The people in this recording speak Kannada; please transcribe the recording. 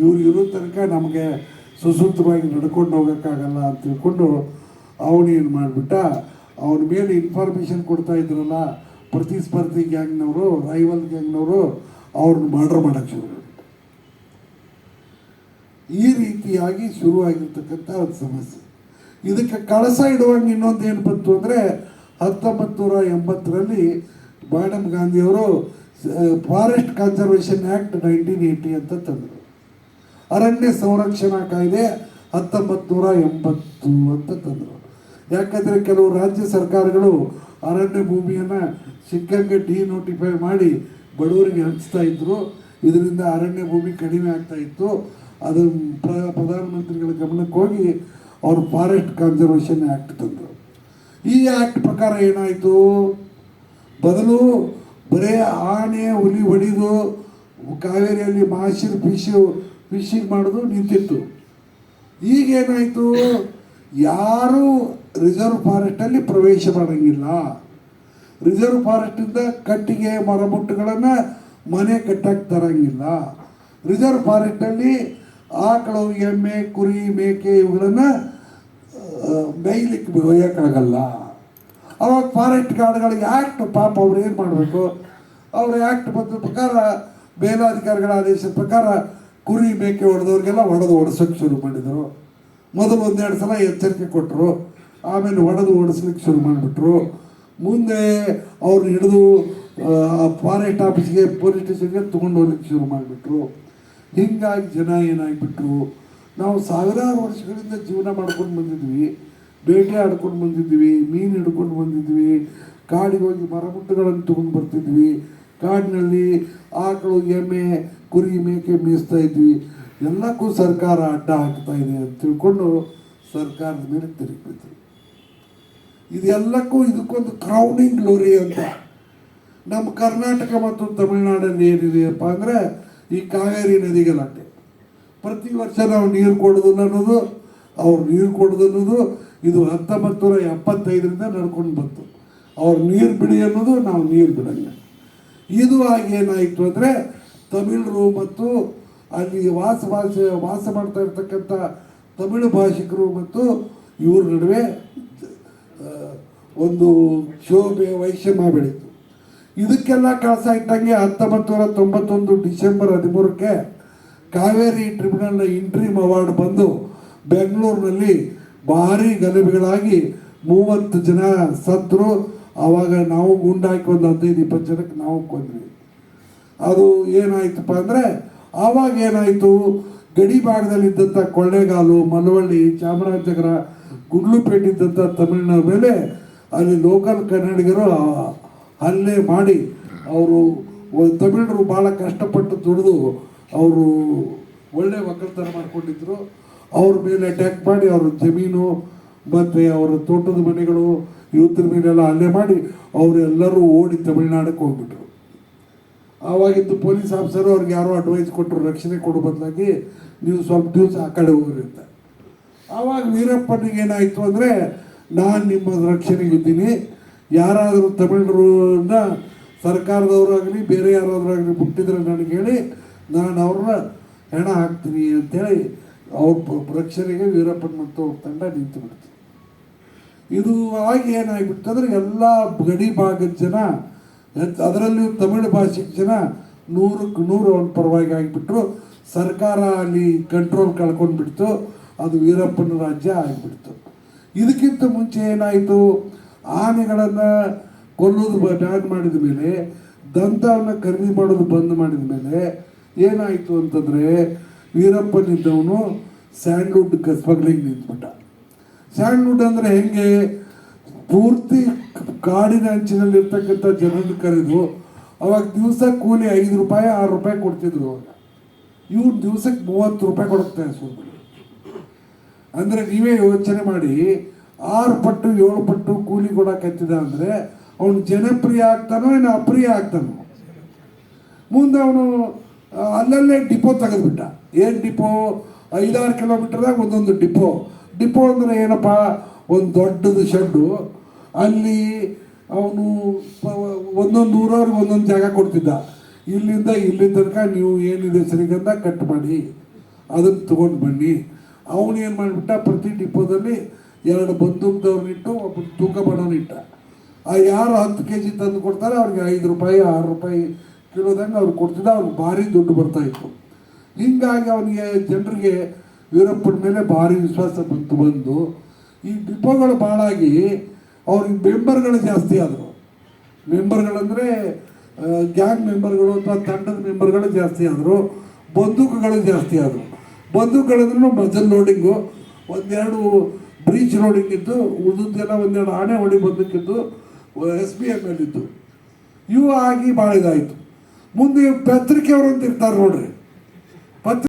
ಇವ್ರು ಇರೋ ತನಕ ನಮಗೆ ಸುಸೂತ್ರವಾಗಿ ನಡ್ಕೊಂಡು ಹೋಗೋಕ್ಕಾಗಲ್ಲ ಅಂತ ತಿಳ್ಕೊಂಡು ಅವನು ಏನು ಮಾಡಿಬಿಟ್ಟ, ಅವನ ಮೇಲೆ ಇನ್ಫಾರ್ಮೇಷನ್ ಕೊಡ್ತಾ ಇದ್ರಲ್ಲ, ಪ್ರತಿಸ್ಪರ್ಧಿ ಗ್ಯಾಂಗ್ನವರು ರೈವಲ್ ಗ್ಯಾಂಗ್ನವರು ಅವ್ರನ್ನ ಮರ್ಡರ್ ಮಾಡೋಕ್ಕೆ ಶುರು ಈ ರೀತಿಯಾಗಿ ಶುರುವಾಗಿರ್ತಕ್ಕಂಥ ಒಂದು ಸಮಸ್ಯೆ. ಇದಕ್ಕೆ ಕಳಸ ಇಡುವಾಗ ಇನ್ನೊಂದು ಏನು ಬಂತು ಅಂದರೆ ಹತ್ತೊಂಬತ್ತು ನೂರ ಎಂಬತ್ತರಲ್ಲಿ ಮೇಡಮ್ ಗಾಂಧಿಯವರು forest conservation act nineteen eighty ಅಂತ ತಂದರು. ಅರಣ್ಯ ಸಂರಕ್ಷಣಾ ಕಾಯ್ದೆ ಹತ್ತೊಂಬತ್ತು ನೂರ ಎಂಬತ್ತು ಅಂತ ತಂದರು. ಯಾಕಂದರೆ ಕೆಲವು ರಾಜ್ಯ ಸರ್ಕಾರಗಳು ಅರಣ್ಯ ಭೂಮಿಯನ್ನು ಸಿಕ್ಕಂಗೆ ಡಿನೋಟಿಫೈ ಮಾಡಿ ಬಡವರಿಗೆ ಹಂಚ್ತಾ ಇದ್ರು. ಇದರಿಂದ ಅರಣ್ಯ ಭೂಮಿ ಕಡಿಮೆ ಆಗ್ತಾ ಇತ್ತು. ಅದು ಪ್ರ, ಪ್ರಧಾನಮಂತ್ರಿಗಳ ಗಮನಕ್ಕೆ ಹೋಗಿ ಅವರು ಫಾರೆಸ್ಟ್ ಕನ್ಸರ್ವೇಷನ್ ಆ್ಯಕ್ಟ್ ತಂದರು. ಈ ಆ್ಯಕ್ಟ್ ಪ್ರಕಾರ ಏನಾಯಿತು? ಬದಲು ಬರೇ ಆನೆ ಹುಲಿ ಹೊಡಿದು ಕಾವೇರಿಯಲ್ಲಿ ಮಾಶಿರ್ ಫಿಶ್ ಫಿಶಿಂಗ್ ಮಾಡೋದು ನಿಂತಿತ್ತು. ಈಗೇನಾಯಿತು? ಯಾರು ರಿಸರ್ವ್ ಫಾರೆಸ್ಟಲ್ಲಿ ಪ್ರವೇಶ ಮಾಡೋಂಗಿಲ್ಲ. ರಿಸರ್ವ್ ಫಾರೆಸ್ಟಿಂದ ಕಟ್ಟಿಗೆ, ಮರಮುಟ್ಟುಗಳನ್ನು ಮನೆ ಕಟ್ಟಕ್ಕೆ ತರಂಗಿಲ್ಲ. ರಿಸರ್ವ್ ಫಾರೆಸ್ಟಲ್ಲಿ ಆಕಳು, ಎಮ್ಮೆ, ಕುರಿ, ಮೇಕೆ ಇವುಗಳನ್ನು ಮೇಯ್ಲಿಕ್ಕೆ ಒಯ್ಯೋಕ್ಕಾಗಲ್ಲ. ಅವಾಗ ಫಾರೆಸ್ಟ್ ಗಾರ್ಡ್ಗಳಿಗೆ ಆ್ಯಕ್ಟ್ ಪಾಪ ಅವ್ರು ಏನು ಮಾಡಬೇಕು? ಅವ್ರ ಆ್ಯಕ್ಟ್ ಬಂದ ಪ್ರಕಾರ, ಮೇಲಾಧಿಕಾರಿಗಳ ಆದೇಶದ ಪ್ರಕಾರ ಕುರಿ ಮೇಕೆ ಹೊಡೆದವ್ರಿಗೆಲ್ಲ ಹೊಡೆದು ಓಡಿಸೋಕೆ ಶುರು ಮಾಡಿದರು. ಮೊದಲು ಒಂದೆರಡು ಸಲ ಎಚ್ಚರಿಕೆ ಕೊಟ್ಟರು ಆಮೇಲೆ ಹೊಡೆದು ಓಡಿಸ್ಲಿಕ್ಕೆ ಶುರು ಮಾಡಿಬಿಟ್ರು. ಮುಂದೆ ಅವ್ರನ್ನ ಹಿಡಿದು ಫಾರೆಸ್ಟ್ ಆಫೀಸ್ಗೆ, ಪೊಲೀಸ್ ಸ್ಟೇಷನ್ಗೆ ತೊಗೊಂಡು ಹೋಗ್ಲಿಕ್ಕೆ ಶುರು ಮಾಡಿಬಿಟ್ರು. ಹೀಗಾಗಿ ಜನ ಏನಾಗಿಬಿಟ್ರು, ನಾವು ಸಾವಿರಾರು ವರ್ಷಗಳಿಂದ ಜೀವನ ಮಾಡ್ಕೊಂಡು ಬಂದಿದ್ವಿ. ಬೇಟೆ ಆಡ್ಕೊಂಡು ಬಂದಿದ್ವಿ, ಮೀನು ಹಿಡ್ಕೊಂಡು ಬಂದಿದ್ವಿ, ಕಾಡಿಗೆ ಹೋಗಿ ಮರಮುಟ್ಟುಗಳನ್ನು ತೊಗೊಂಡು ಬರ್ತಿದ್ವಿ. ಕಾಡಿನಲ್ಲಿ ಆಕಳು, ಎಮ್ಮೆ, ಕುರಿ ಮೇಕೆ ಮೇಯಿಸ್ತಾ ಇದ್ವಿ. ಎಲ್ಲಕ್ಕೂ ಸರ್ಕಾರ ಅಡ್ಡ ಹಾಕ್ತಾ ಇದೆ ಅಂತ ತಿಳ್ಕೊಂಡು ಸರ್ಕಾರದ ಮೇಲೆ ತಿರುಗಿಬಿಟ್ರು ಇದೆಲ್ಲಕ್ಕೂ ಇದಕ್ಕೊಂದು ಕ್ರೌಡಿಂಗ್ ಗ್ಲೋರಿ ಅಂತ. ನಮ್ಮ ಕರ್ನಾಟಕ ಮತ್ತು ತಮಿಳುನಾಡಲ್ಲಿ ಏನಿದೆಯಪ್ಪ ಅಂದರೆ ಈ ಕಾವೇರಿ ನದಿಗೆ ಲಟ್ಟೆ. ಪ್ರತಿ ವರ್ಷ ನಾವು ನೀರು ಕೊಡೋದಿಲ್ಲ ಅನ್ನೋದು, ಅವ್ರು ನೀರು ಕೊಡೋದು ಅನ್ನೋದು, ಇದು ಹತ್ತೊಂಬತ್ತು ನೂರ ಎಪ್ಪತ್ತೈದರಿಂದ ನಡ್ಕೊಂಡು ಬಂತು. ಅವ್ರು ನೀರು ಬಿಡಿ ಅನ್ನೋದು ನಾವು ನೀರು ಬಿಡಂಗ ಇದು ಆಗಿ ಏನಾಯಿತು ಅಂದರೆ ತಮಿಳರು ಮತ್ತು ಅಲ್ಲಿ ವಾಸ ಭಾಷೆ, ವಾಸ ಮಾಡ್ತಾ ಇರ್ತಕ್ಕಂಥ ತಮಿಳು ಭಾಷಿಕರು ಮತ್ತು ಇವ್ರ ನಡುವೆ ಒಂದು ಕ್ಷೋಭೆ ವೈಷಮ್ಯ ಬೆಳೀತು. ಇದಕ್ಕೆಲ್ಲ ಕಳಸ ಇಟ್ಟಂಗೆ ಹತ್ತೊಂಬತ್ತು ನೂರ ತೊಂಬತ್ತೊಂದು ಡಿಸೆಂಬರ್ ಹದಿಮೂರಕ್ಕೆ ಕಾವೇರಿ ಟ್ರಿಬ್ಯುನಲ್ನ ಇಂಟ್ರೀಮ್ ಅವಾರ್ಡ್ ಬಂದು ಬೆಂಗಳೂರಿನಲ್ಲಿ ಭಾರಿ ಗಲಭೆಗಳಾಗಿ ಮೂವತ್ತು ಜನ ಸತ್ತರು ಆವಾಗ ನಾವು ಗುಂಡಾಕಿ ಒಂದು ಹದಿನೈದು, ಇಪ್ಪತ್ತು ಜನಕ್ಕೆ ನಾವು ಕೊಂದ್ವಿ. ಅದು ಏನಾಯ್ತಪ್ಪ ಅಂದರೆ, ಆವಾಗ ಏನಾಯಿತು? ಗಡಿ ಭಾಗದಲ್ಲಿದ್ದಂಥ ಕೊಳ್ಳೇಗಾಲು ಮಲವಳ್ಳಿ ಚಾಮರಾಜನಗರ ಗುಡ್ಲುಪೇಟೆ ಇದ್ದಂಥ ತಮಿಳಿನ ಮೇಲೆ ಅಲ್ಲಿ ಲೋಕಲ್ ಕನ್ನಡಿಗರು ಹಲ್ಲೆ ಮಾಡಿ ಅವರು ತಮಿಳರು ಭಾಳ ಕಷ್ಟಪಟ್ಟು ದುಡಿದು ಅವರು ಒಳ್ಳೆ ಒಕ್ಕಲ್ತನ ಮಾಡ್ಕೊಂಡಿದ್ರು. ಅವ್ರ ಮೇಲೆ ಅಟ್ಯಾಕ್ ಮಾಡಿ ಅವ್ರ ಜಮೀನು ಮತ್ತು ಅವರ ತೋಟದ ಮನೆಗಳು ಯೂತ್ರ ಮೇಲೆಲ್ಲ ಹಲ್ಲೆ ಮಾಡಿ ಅವರೆಲ್ಲರೂ ಓಡಿ ತಮಿಳುನಾಡಕ್ಕೆ ಹೋಗ್ಬಿಟ್ರು. ಆವಾಗಿದ್ದು ಪೊಲೀಸ್ ಆಫೀಸರು ಅವ್ರಿಗೆ ಯಾರೋ ಅಡ್ವೈಸ್ ಕೊಟ್ಟರು, ರಕ್ಷಣೆ ಕೊಡೋ ಬದಲಾಗಿ ನೀವು ಸ್ವಲ್ಪ ದಿವಸ ಆ ಕಡೆ ಹೋಗ್ರಿ ಅಂತ. ಆವಾಗ ವೀರಪ್ಪನಿಗೆ ಏನಾಯಿತು ಅಂದರೆ, ನಾನು ನಿಮ್ಮ ರಕ್ಷಣೆಗೆ ಇದ್ದೀನಿ. ಯಾರಾದರೂ ತಮಿಳರನ್ನ ಸರ್ಕಾರದವರಾಗಲಿ, ಬೇರೆ ಯಾರಾದ್ರಾಗಲಿ ಬಿಟ್ಟಿದ್ರೆ ನನಗೆ ಹೇಳಿ, ನಾನು ಅವ್ರನ್ನ ಹೆಣ ಹಾಕ್ತೀನಿ ಅಂತೇಳಿ ಅವ್ರ ರಕ್ಷಣೆಗೆ ವೀರಪ್ಪನ ಮತ್ತು ಅವ್ರ ತಂಡ ನಿಂತು ಬಿಡ್ತು ಇದು ಆಗಿ ಏನಾಗ್ಬಿಡ್ತಂದ್ರೆ ಎಲ್ಲ ಗಡಿ ಭಾಗದ ಜನ ಅದರಲ್ಲಿ ಅದರಲ್ಲಿಯೂ ತಮಿಳು ಭಾಷಿಕ ಜನ ನೂರಕ್ಕೆ ನೂರು ಅವ್ರ ಪರವಾಗಿ ಆಗಿಬಿಟ್ರು. ಸರ್ಕಾರ ಅಲ್ಲಿ ಕಂಟ್ರೋಲ್ ಕಳ್ಕೊಂಡ್ಬಿಡ್ತು. ಅದು ವೀರಪ್ಪನ ರಾಜ್ಯ ಆಗಿಬಿಡ್ತು. ಇದಕ್ಕಿಂತ ಮುಂಚೆ ಏನಾಯಿತು? ಆನೆಗಳನ್ನು ಕೊಲ್ಲೋದು ಬ್ಯಾನ್ ಮಾಡಿದ ಮೇಲೆ, ದಂತವನ್ನು ಖರೀದಿ ಮಾಡೋದು ಬಂದ್ ಮಾಡಿದ ಮೇಲೆ ಏನಾಯಿತು ಅಂತಂದರೆ ವೀರಪ್ಪನಿದ್ದವನು ಸ್ಯಾಂಡ್ವುಡ್ ಸ್ಮಗ್ಲಿಂಗ್ ನಿಂತ್ಬಿಟ್ಟ. ಸ್ಯಾಂಡ್ವುಡ್ ಅಂದರೆ ಹೆಂಗೆ? ಪೂರ್ತಿ ಕಾಡಿನ ಅಂಚಿನಲ್ಲಿ ಇರ್ತಕ್ಕಂಥ ಜನರನ್ನು ಕರೆದು ಅವಾಗ ದಿವಸ ಕೂಲಿ ಐದು ರೂಪಾಯಿ, ಆರು ರೂಪಾಯಿ ಕೊಡ್ತಿದ್ರು. ಇವ್ರು ದಿವಸಕ್ಕೆ ಮೂವತ್ತು ರೂಪಾಯಿ ಕೊಡುತ್ತಾರೆ ಸುಮ್ಮನೆ ಅಂದರೆ ನೀವೇ ಯೋಚನೆ ಮಾಡಿ, ಆರು ಪಟ್ಟು, ಏಳು ಪಟ್ಟು ಕೂಲಿ ಕೊಡಕತ್ತಿದ ಅಂದರೆ ಅವನು ಜನಪ್ರಿಯ ಆಗ್ತಾನೋ ಏನು ಅಪ್ರಿಯ ಆಗ್ತಾನೋ? ಮುಂದೆ ಅವನು, ಅಲ್ಲಲ್ಲೇ ಡಿಪೋ ತೆಗೆದ್ಬಿಟ್ಟ. ಏನು ಡಿಪೋ? ಐದಾರು ಕಿಲೋಮೀಟರ್ದಾಗ ಒಂದೊಂದು ಡಿಪೋ. ಡಿಪೋ ಅಂದರೆ ಏನಪ್ಪ? ಒಂದು ದೊಡ್ಡದು ಶೆಡ್ಡು. ಅಲ್ಲಿ ಅವನು ಒಂದೊಂದು ಊರವ್ರಿಗೆ ಒಂದೊಂದು ಜಾಗ ಕೊಡ್ತಿದ್ದ. ಇಲ್ಲಿಂದ ಇಲ್ಲಿ ತನಕ ನೀವು ಏನಿದೆ ಶ್ರೀಗಂಧ ಕಟ್ ಮಾಡಿ, ಅದನ್ನು ತೊಗೊಂಡು ಬನ್ನಿ. ಅವನು ಏನು ಮಾಡಿಬಿಟ್ಟ? ಪ್ರತಿ ಡಿಪೋದಲ್ಲಿ ಎರಡು ಬಂದೂಕದವ್ರನ್ನಿಟ್ಟು ಒಬ್ಬ ತೂಕ ಮಾಡೋನಿಟ್ಟ ಆ ಯಾರು ಹತ್ತು ಕೆ ಜಿ ತಂದು ಕೊಡ್ತಾರೆ, ಅವ್ರಿಗೆ ಐದು ರೂಪಾಯಿ, ಆರು ರೂಪಾಯಿ ಕಿಲೋದಂಗೆ ಅವ್ರು ಕೊಡ್ತಿದ್ದ. ಅವ್ರಿಗೆ ಭಾರಿ ದುಡ್ಡು ಬರ್ತಾ ಇತ್ತು. ಹಿಂಗಾಗಿ ಅವನಿಗೆ ಜನರಿಗೆ ವೀರಪ್ಪನ ಮೇಲೆ ಭಾರಿ ವಿಶ್ವಾಸ ಬಂತು ಬಂದು, ಈ ಡಿಪೋಗಳು ಭಾಳಾಗಿ ಅವ್ರಿಗೆ ಮೆಂಬರ್ಗಳು ಜಾಸ್ತಿ ಆದರು. ಮೆಂಬರ್ಗಳಂದರೆ ಗ್ಯಾಂಗ್ ಮೆಂಬರ್ಗಳು ಅಥವಾ ತಂಡದ ಮೆಂಬರ್ಗಳು ಜಾಸ್ತಿ ಆದರು, ಬಂದೂಕುಗಳು ಜಾಸ್ತಿ ಆದರು. ಬಂದೂಕುಗಳಂದ್ರೂ ಮಜಲ್ ಲೋಡಿಂಗು ಒಂದೆರಡು ಬ್ರೀಚ್ ಲೋಡಿಂಗ್ ಇದ್ದು ಉಳಿದೆಲ್ಲ ಒಂದೆರಡು ಆಣೆ ಹೊಡಿ ಬಂದಕ್ಕಿದ್ದು, ಎಸ್ ಬಿ ಎಂ ಎಲ್ ಇದ್ದು ಇವು ಆಗಿ ಭಾಳ ಇದಾಯಿತು ಮುಂದೆ ಪತ್ರಿಕೆಯವರು ಅಂತ ಇರ್ತಾರೆ ನೋಡ್ರಿ. ಪತ್ರಿಕೆ